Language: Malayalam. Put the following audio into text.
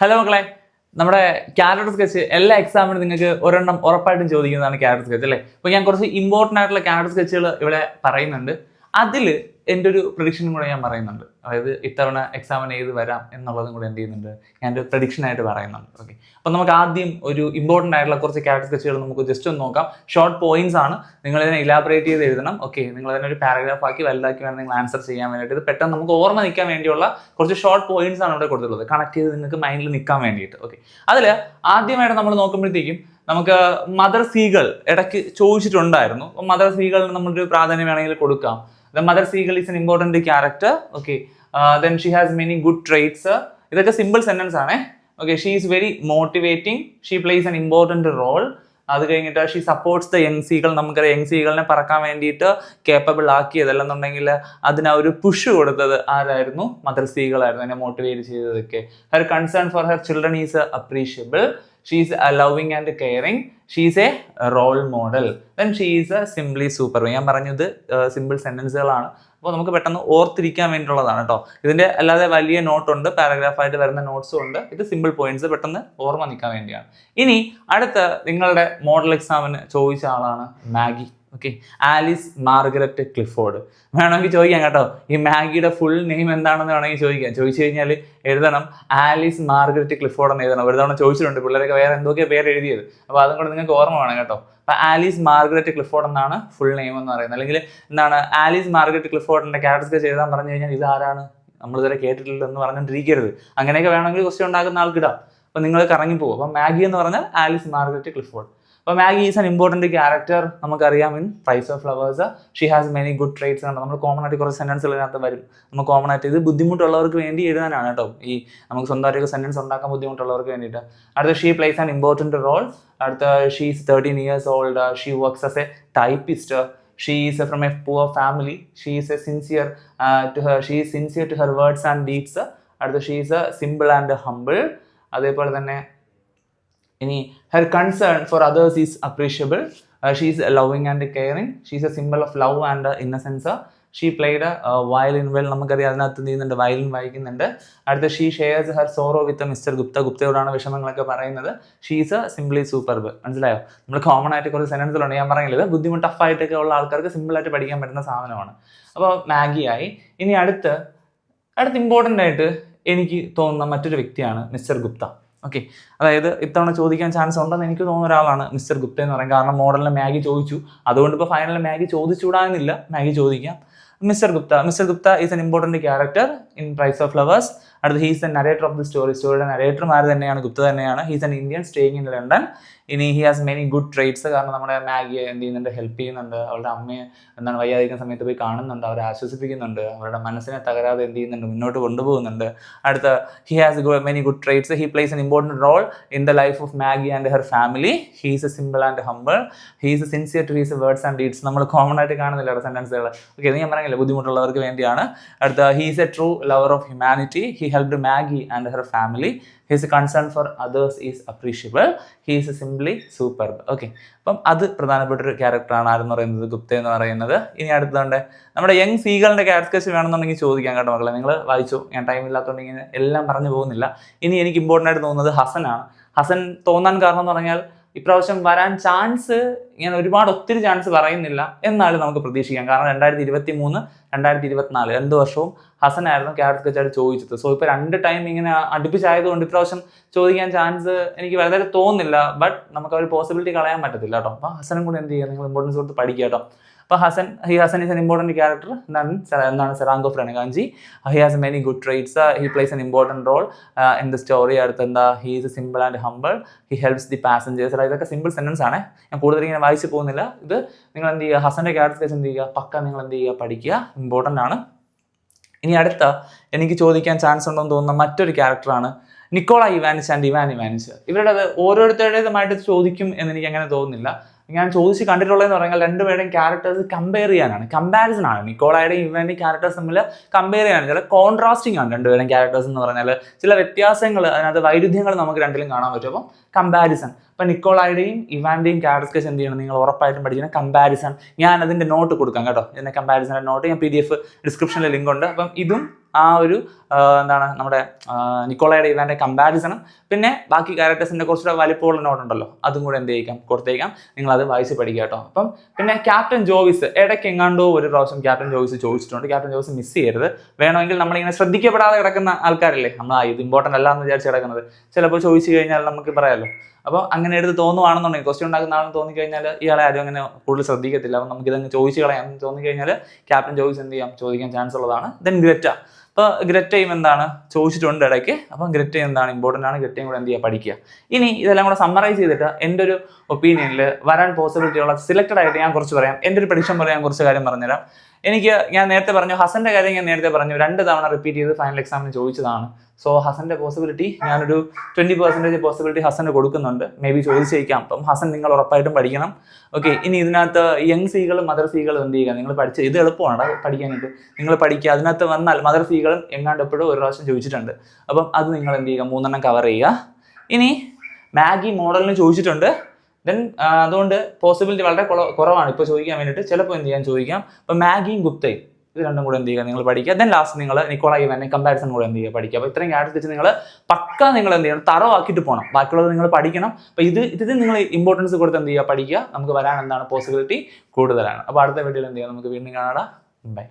ഹലോ മക്കളെ. നമ്മുടെ ക്യാരക്ടർ സ്കെച്ച് എല്ലാ എക്സാമിനും നിങ്ങൾക്ക് ഒരെണ്ണം ഉറപ്പായിട്ടും ചോദിക്കുന്നതാണ് ക്യാരക്ടർ സ്കെച്ച് അല്ലേ? അപ്പോൾ ഞാൻ കുറച്ച് ഇമ്പോർട്ടന്റ് ആയിട്ടുള്ള ക്യാരക്ടർ സ്കെച്ചുകൾ ഇവിടെ പറയുന്നുണ്ട്. അതിൽ എന്റെ ഒരു പ്രഡിക്ഷനും കൂടെ ഞാൻ പറയുന്നുണ്ട്. അതായത് ഇത്തവണ എക്സാമിന് ഏത് വരാം എന്നുള്ളതും കൂടെ എന്ത് ചെയ്യുന്നുണ്ട്? ഞാൻ ഒരു പ്രഡിക്ഷൻ ആയിട്ട് പറയുന്നുണ്ട്. ഓക്കെ അപ്പം നമുക്ക് ആദ്യം ഒരു ഇമ്പോർട്ടന്റ് ആയിട്ടുള്ള കുറച്ച് ക്യാരക്ടർ സ്കെച്ചുകൾ നമുക്ക് ജസ്റ്റ് ഒന്ന് നോക്കാം. ഷോർട്ട് പോയിന്റ്സ് ആണ്. നിങ്ങൾ ഇതിനെ ഇലാബറേറ്റ് ചെയ്ത് എഴുതണം. ഓക്കെ നിങ്ങൾ അതിനെ ഒരു പാരഗ്രാഫ് ആക്കി വലുതാക്കി വേണം നിങ്ങൾ ആൻസർ ചെയ്യാൻ വേണ്ടിയിട്ട്. ഇത് പെട്ടെന്ന് നമുക്ക് ഓർമ്മ നിൽക്കാൻ വേണ്ടിയുള്ള കുറച്ച് ഷോർട്ട് പോയിന്റ്സ് ആണ് ഇവിടെ കൊടുത്തിട്ടുള്ളത്. കണക്ട് ചെയ്ത് നിങ്ങൾക്ക് മൈൻഡിൽ നിൽക്കാൻ വേണ്ടിയിട്ട്. ഓക്കെ അതിൽ ആദ്യമായിട്ട് നമ്മൾ നോക്കുമ്പോഴത്തേക്കും നമുക്ക് മദർ സീകൾ ഇടയ്ക്ക് ചോദിച്ചിട്ടുണ്ടായിരുന്നു. മദർ സീകളിന് നമ്മളൊരു പ്രാധാന്യം വേണമെങ്കിൽ കൊടുക്കാം. The mother seagull is an important character okay then she has many good traits ഇതൊക്കെ സിമ്പിൾ സെന്റൻസ് ആണേ. Okay she is very motivating she plays an important role അത് കഴിഞ്ഞിട്ട് she supports the young seagulls നമുക്കറിയാം യങ് സീകളിനെ പറക്കാൻ വേണ്ടിയിട്ട് കേപ്പബിൾ ആക്കിയത് അല്ലെന്നുണ്ടെങ്കിൽ അതിന് ഒരു പുഷ് കൊടുത്തത് ആരായിരുന്നു? മദർ സീകളായിരുന്നു എന്നെ മോട്ടിവേറ്റ് ചെയ്തതൊക്കെ. Her concern for her children is appreciable she's loving and caring she's a role model then she's a simply super ഞാൻ പറഞ്ഞത് സിമ്പിൾ സെന്റൻസുകളാണ് അപ്പോൾ നമുക്ക് പെട്ടെന്ന് ഓർത്തിരിക്കാൻ വേണ്ടിയിട്ടുള്ളതാണ് കേട്ടോ ഇതിന്റെ അല്ലാതെ വലിയ നോട്ടുണ്ട് പാരഗ്രാഫായിട്ട് വരുന്ന നോട്ട്സും ഉണ്ട്. ഇത് സിമ്പിൾ പോയിന്റ്സ് പെട്ടെന്ന് ഓർമ്മ നിൽക്കാൻ വേണ്ടിയാണ്. ഇനി അടുത്ത നിങ്ങളുടെ മോഡൽ എക്സാമിന് ചോദിച്ച ആളാണ് Maggie. Okay Alice Margaret Clifford. വേണമെങ്കിൽ ചോദിക്കാം കേട്ടോ. ഈ മാഗിയുടെ ഫുൾ നെയിം എന്താണെന്ന് വേണമെങ്കിൽ ചോദിക്കാം. ചോദിച്ചു കഴിഞ്ഞാൽ എഴുതണം. ആലിസ് മാർഗരറ്റ് ക്ലിഫോർഡ് എന്ന് എഴുതണം. ഒരു തവണ ചോദിച്ചിട്ടുണ്ട്. പിള്ളേരൊക്കെ വേറെ എന്തൊക്കെയാണ് പേര് എഴുതിയത്? അപ്പോൾ അതും കൂടെ നിങ്ങൾക്ക് ഓർമ്മ വേണം കേട്ടോ. അപ്പോൾ ആലീസ് മാർഗരറ്റ് ക്ലിഫോർഡ് എന്നാണ് ഫുൾ നെയിം എന്ന് പറയുന്നത്. അല്ലെങ്കിൽ എന്താണ് ആലീസ് മാർഗരറ്റ് ക്ലിഫോർഡിന്റെ ക്യാരക്ടർ എഴുതാൻ പറഞ്ഞു കഴിഞ്ഞാൽ ഇതാരാണ് ഇതുവരെ കേട്ടിട്ടില്ല എന്ന് പറഞ്ഞുകൊണ്ടിരിക്കരുത്. അങ്ങനെയൊക്കെ വേണമെങ്കിൽ ക്വസ്റ്റ്യൻ ഉണ്ടാക്കുന്ന ആൾക്കിടാം അപ്പോൾ നിങ്ങൾ കറങ്ങി പോകും അപ്പോൾ മാഗി എന്ന് പറഞ്ഞാൽ ആലിസ് മാർഗരറ്റ് ക്ലിഫോർഡ്. അപ്പോൾ Maggie is an important character നമുക്കറിയാം in prize of flowers she has many good traits ആണ് നമ്മൾ കോമൺ ആയിട്ട് കുറച്ച് സെന്റൻസുകൾ ഇതിനകത്ത് വരും. നമ്മൾ കോമൺ ആയിട്ട് ഇത് ബുദ്ധിമുട്ടുള്ളവർക്ക് വേണ്ടി എഴുതാനാണ് കേട്ടോ. ഈ നമുക്ക് സ്വന്തമായിട്ട് സെന്റൻസ് ഉണ്ടാക്കാൻ ബുദ്ധിമുട്ടുള്ളവർക്ക് വേണ്ടിയിട്ട്. അടുത്ത she plays an important role അടുത്ത she is thirteen years old she works as a typist she is from a poor family she is a sincere to her she is sincere to her words and deeds അടുത്ത she is a simple and humble അതേപോലെ തന്നെ ഇനി her concern for others is appreciable she is loving and caring she is a symbol of love and innocence she played violin well നമുക്കറിയാം അതിനകത്ത് എന്ത് ചെയ്യുന്നുണ്ട്? വയലിൻ വായിക്കുന്നുണ്ട്. അടുത്ത she shares her sorrow with mister Gupta. ഗുപ്തയോടാണ് വിഷമങ്ങളൊക്കെ പറയുന്നത്. She is a simply superb മനസ്സിലായോ? നമ്മൾ കോമൺ ആയിട്ട് കുറച്ച് സെന്റൻസിലുണ്ട് ഞാൻ പറയുന്നത് ബുദ്ധിമുട്ട് ബുദ്ധിമുട്ട് ടഫായിട്ടൊക്കെ ഉള്ള ആൾക്കാർക്ക് സിമ്പിളായിട്ട് പഠിക്കാൻ പറ്റുന്ന സാധനമാണ്. അപ്പോൾ മാഗി ആയി. ഇനി അടുത്ത് അടുത്ത് ഇമ്പോർട്ടന്റ് ആയിട്ട് എനിക്ക് തോന്നുന്ന മറ്റൊരു വ്യക്തിയാണ് മിസ്റ്റർ ഗുപ്ത. ഓക്കെ അതായത് ഇത്തവണ ചോദിക്കാൻ ചാൻസ് ഉണ്ടെന്ന് എനിക്ക് തോന്നുന്ന ഒരാളാണ് മിസ്റ്റർ ഗുപ്ത എന്ന് പറയും കാരണം മോഡലിന് മാഗി ചോദിച്ചു. അതുകൊണ്ട് ഇപ്പോൾ ഫൈനലിൽ മാഗി ചോദിച്ചുകൂടാന്നില്ല മാഗി ചോദിക്കാം. Mister Gupta. Mister Gupta is an important character in prize of flowers അടുത്ത് he's an narrator of the story സ്റ്റോറിയുടെ narrator ആര് തന്നെയാണ് ഗുപ്ത തന്നെയാണ്. He's an Indian staying in London ഇനി he has many good traits കാരണം നമ്മുടെ മാഗിയെ എന്ത് ചെയ്യുന്നുണ്ട് ഹെൽപ്പ് ചെയ്യുന്നുണ്ട്. അവളുടെ അമ്മയെ എന്താണ് വയ്യാതിരിക്കുന്ന സമയത്ത് പോയി കാണുന്നുണ്ട്. അവരെ ആശ്വസിപ്പിക്കുന്നുണ്ട്. അവരുടെ മനസ്സിനെ തകരാതെ എന്ത് ചെയ്യുന്നുണ്ട് മുന്നോട്ട് കൊണ്ടുപോകുന്നുണ്ട്. അടുത്ത he has many good traits he plays an important role in the life of Maggie and her family he's a simple and humble he's a sincere to his words and deeds നമ്മൾ കോമൺ ആയിട്ട് കാണുന്നില്ല സെന്റൻസുകൾ ഓക്കെ ഇത് ഞാൻ പറഞ്ഞില്ല? ബുദ്ധിമുട്ടുള്ളവർക്ക് വേണ്ടിയാണ്. അടുത്ത he's a true lover humanity, he helped Maggie and her family. His concern for others is appreciable. He is simply superb. Okay അപ്പം അത് പ്രധാനപ്പെട്ട ഒരു ക്യാരക്ടറാണ് ആരെന്ന് പറയുന്നത്? ഗുപ്ത എന്ന് പറയുന്നത്. ഇനി അടുത്തതുകൊണ്ട് നമ്മുടെ യങ് സീകളുടെ ക്യാരക്ടേഴ്സ് വേണമെന്നുണ്ടെങ്കിൽ ചോദിക്കാം കേട്ടോ മക്കളെ. നിങ്ങൾ വായിച്ചു. ഞാൻ ടൈം ഇല്ലാത്തതുകൊണ്ട് ഇങ്ങനെ എല്ലാം പറഞ്ഞു പോകുന്നില്ല. ഇനി എനിക്ക് ഇമ്പോർട്ടന്റ് ആയിട്ട് തോന്നുന്നത് ഹസനാണ്. ഹസൻ തോന്നാൻ കാരണം എന്ന് പറഞ്ഞാൽ ഇപ്രാവശ്യം വരാൻ ചാൻസ് ഇങ്ങനെ ഒരുപാട് ഒത്തിരി ചാൻസ് പറയുന്നില്ല എന്നാലും നമുക്ക് പ്രതീക്ഷിക്കാം. കാരണം രണ്ടായിരത്തി ഇരുപത്തി മൂന്ന് രണ്ടായിരത്തി ഇരുപത്തിനാല് രണ്ട് വർഷവും ഹസനായിരുന്നു ക്യാരറ്റ് കച്ചാട് ചോദിച്ചത്. സോ ഇപ്പോൾ രണ്ട് ടൈം ഇങ്ങനെ അടുപ്പിച്ചായതുകൊണ്ട് ഇപ്രാവശ്യം ചോദിക്കാൻ ചാൻസ് എനിക്ക് വളരെ തോന്നുന്നില്ല. ബട്ട് നമുക്ക് ഒരു പോസിബിലിറ്റി കളയാൻ പറ്റത്തില്ല കേട്ടോ. അപ്പോൾ ഹസനും കൂടെ എന്ത് ചെയ്യുക നിങ്ങൾ ഇമ്പോർട്ടൻസ് കൊടുത്ത് പഠിക്കുക കേട്ടോ. അപ്പോൾ Hasan he Hasan is an important character എന്താണ്? സെറ- എന്താണ്? സെറാങ്കോ പ്രണകാഞ്ചി. He has many good traits he plays an important role in the story അടുത്ത് എന്താ he is simple and humble he helps the passengers ഇതൊക്കെ സിമ്പിൾ സെന്റൻസ് ആണ്. ഞാൻ കൂടുതൽ ഇങ്ങനെ വായിച്ചു പോകുന്നില്ല. ഇത് നിങ്ങൾ എന്ത് ചെയ്യുക? ഹസന്റെ ക്യാരക്ടർ സ്കെച്ച് എന്ത് ചെയ്യുക? പക്ക നിങ്ങൾ എന്ത് ചെയ്യുക? പഠിക്കുക. ഇമ്പോർട്ടന്റ് ആണ്. ഇനി അടുത്ത എനിക്ക് ചോദിക്കാൻ ചാൻസ് ഉണ്ടെന്ന് തോന്നുന്ന മറ്റൊരു ക്യാരക്ടറാണ് Nikola Ivanich and Ivan Ivanich ഇവരുടെ അത് ഓരോരുത്തരുടേതുമായിട്ട് ചോദിക്കും എന്ന് എനിക്ക് അങ്ങനെ തോന്നുന്നില്ല. ഞാൻ ചോദിച്ച് കണ്ടിട്ടുള്ളതെന്ന് പറഞ്ഞാൽ രണ്ടുപേരുടെയും ക്യാരക്ടേഴ്സ് കമ്പയർ ചെയ്യാനാണ്. കമ്പാരിസൺ ആണ്. നിക്കോളായുടെയും ഇവന്റെയും ക്യാരക്ടേഴ്സ് തമ്മിൽ കമ്പയർ ചെയ്യാനാണ്. ചില കോൺട്രാസ്റ്റിംഗ് ആണ് രണ്ടുപേരുടെയും ക്യാരക്ടേഴ്സ് എന്ന് പറഞ്ഞാൽ ചില വ്യത്യാസങ്ങൾ അതിനകത്ത് വൈരുദ്ധ്യങ്ങൾ നമുക്ക് രണ്ടിലും കാണാൻ പറ്റും. അപ്പം കമ്പാരിസൺ അപ്പം നിക്കോളായുടെയും ഇവാന്റെയും ക്യാരക്ടേഴ്സ് എന്ത് ചെയ്യണം? നിങ്ങൾ ഉറപ്പായിട്ടും പഠിക്കുന്ന കമ്പാരിസൺ ഞാൻ അതിന്റെ നോട്ട് കൊടുക്കാം കേട്ടോ. എന്റെ കമ്പാരിസന്റെ നോട്ട് ഞാൻ പി ഡി എഫ് ഡിസ്ക്രിപ്ഷനിൽ ലിങ്ക് ഉണ്ട്. അപ്പം ഇതും ആ ഒരു എന്താണ് നമ്മുടെ നിക്കോളയുടെ ഇവാന്റെ കമ്പാരിസണും പിന്നെ ബാക്കി ക്യാരക്ടേഴ്സിന്റെ കുറച്ചുകൂടെ വലിപ്പമുള്ള നോട്ടുണ്ടല്ലോ അതും കൂടെ എന്ത് ചെയ്യിക്കാം കൊടുത്തേക്കാം. നിങ്ങൾ അത് വായിച്ച് പഠിക്കുക കേട്ടോ. അപ്പം പിന്നെ ക്യാപ്റ്റൻ ജോവിസ് ഇടയ്ക്ക് എങ്ങാണ്ടോ ഒരു പ്രാവശ്യം ക്യാപ്റ്റൻ ജോവിസ് ചോദിച്ചിട്ടുണ്ട്. ക്യാപ്റ്റൻ ജോവിസ് മിസ് ചെയ്യരുത്. വേണമെങ്കിൽ നമ്മളിങ്ങനെ ശ്രദ്ധിക്കപ്പെടാതെ കിടക്കുന്ന ആൾക്കാരല്ലേ? നമ്മൾ ഇത് ഇമ്പോർട്ടന്റ് അല്ല എന്ന് വിചാരിച്ച് കിടക്കുന്നത്. ചിലപ്പോൾ ചോദിച്ചു കഴിഞ്ഞാൽ നമുക്ക് പറയാമല്ലോ അപ്പോൾ അങ്ങനെ എടുത്ത് തോന്നുവാണെന്നുണ്ടെങ്കിൽ ക്വസ്റ്റ്യൻ ഉണ്ടാക്കുന്ന ആണെന്ന് തോന്നിക്കഴിഞ്ഞാൽ ഇയാളെ ആരും അങ്ങനെ കൂടുതൽ ശ്രദ്ധിക്കത്തില്ല. അപ്പം നമുക്ക് ഇതങ്ങ് ചോദിച്ചു കളയാം. തോന്നിക്കഴിഞ്ഞാൽ ക്യാപ്റ്റൻ ജോയിസ് എന്ത് ചെയ്യാം? ചോദിക്കാൻ ചാൻസ് ഉള്ളതാണ്. Then Greta. അപ്പോൾ ഗ്രറ്റയും എന്താണ്? ചോദിച്ചിട്ടുണ്ട് ഇടയ്ക്ക്. അപ്പം ഗ്രറ്റയും എന്താണ്? ഇമ്പോർട്ടന്റ് ആണ്. ഗ്രറ്റയും കൂടെ എന്ത് ചെയ്യുക പഠിക്കുക. ഇനി ഇതെല്ലാം കൂടെ സമ്മറൈസ് ചെയ്തിട്ട് എന്റെ ഒരു ഒപ്പീനിയനിൽ വരാൻ പോസിബിലിറ്റി ഉള്ള സിലക്റ്റഡ് ആയിട്ട് ഞാൻ കുറച്ച് പറയാം. എന്റെ ഒരു പ്രഡിക്ഷൻ പറയാൻ കുറച്ച് കാര്യം പറഞ്ഞുതരാം. എനിക്ക് ഞാൻ നേരത്തെ പറഞ്ഞു ഹസന്റെ കാര്യം ഞാൻ നേരത്തെ പറഞ്ഞു. രണ്ട് തവണ റിപ്പീറ്റ് ചെയ്ത് ഫൈനൽ എക്സാമിന് ചോദിച്ചതാണ്. സോ ഹസന്റെ പോസിബിലിറ്റി ഞാനൊരു ട്വന്റി പെർസെന്റേജ് പോസിബിലിറ്റി ഹസന് കൊടുക്കുന്നുണ്ട്. മേ ബി ചോദിച്ചേക്കാം. അപ്പം ഹസൻ നിങ്ങൾ ഉറപ്പായിട്ടും പഠിക്കണം. ഓക്കെ ഇനി ഇതിനകത്ത് യങ് സീകളും മദർ സീകളും എന്ത് ചെയ്യുക? നിങ്ങൾ പഠിച്ച് ഇത് എളുപ്പമാണ് പഠിക്കാനായിട്ട്. നിങ്ങൾ പഠിക്കുക. അതിനകത്ത് വന്നാൽ മദർ സീകളും എങ്ങാണ്ട് എപ്പോഴും ഒരു പ്രാവശ്യം ചോദിച്ചിട്ടുണ്ട്. അപ്പം അത് നിങ്ങൾ എന്ത് ചെയ്യുക? മൂന്നെണ്ണം കവർ ചെയ്യുക. ഇനി മാഗി മോഡലിന് ചോദിച്ചിട്ടുണ്ട്. ദെൻ അതുകൊണ്ട് പോസിബിലിറ്റി വളരെ കുറവാണ്. ഇപ്പോൾ ചോദിക്കാൻ വേണ്ടിയിട്ട് ചിലപ്പോൾ എന്ത് ചെയ്യാൻ ചോദിക്കാം. അപ്പം മാഗിയും ഗുപ്തയും. ഇത് രണ്ടും കൂടെ എന്ത് ചെയ്യുക? നിങ്ങൾ പഠിക്കുക. ദെൻ ലാസ്റ്റ് നിങ്ങൾ നിക്കോള ഇവനെ കമ്പാരിസൺ കൂടെ എന്ത് ചെയ്യുക? പഠിക്കുക. അപ്പോൾ ഇത്രയും ക്യാരക്ടർ വെച്ച് നിങ്ങൾ പക്ക നിങ്ങൾ എന്ത് ചെയ്യണം? തറവാക്കിയിട്ട് പോകണം. ബാക്കിയുള്ളത് നിങ്ങൾ പഠിക്കണം. അപ്പോൾ ഇത് ഇത് നിങ്ങൾ ഇമ്പോർട്ടൻസ് കൊടുത്ത് എന്ത് ചെയ്യുക? പഠിക്കുക. നമുക്ക് വരാൻ എന്താണ്? പോസിബിലിറ്റി കൂടുതലാണ്. അപ്പോൾ അടുത്ത വീഡിയോയിൽ എന്ത് ചെയ്യുക നമുക്ക് വീണ്ടും കാണാം. ബൈ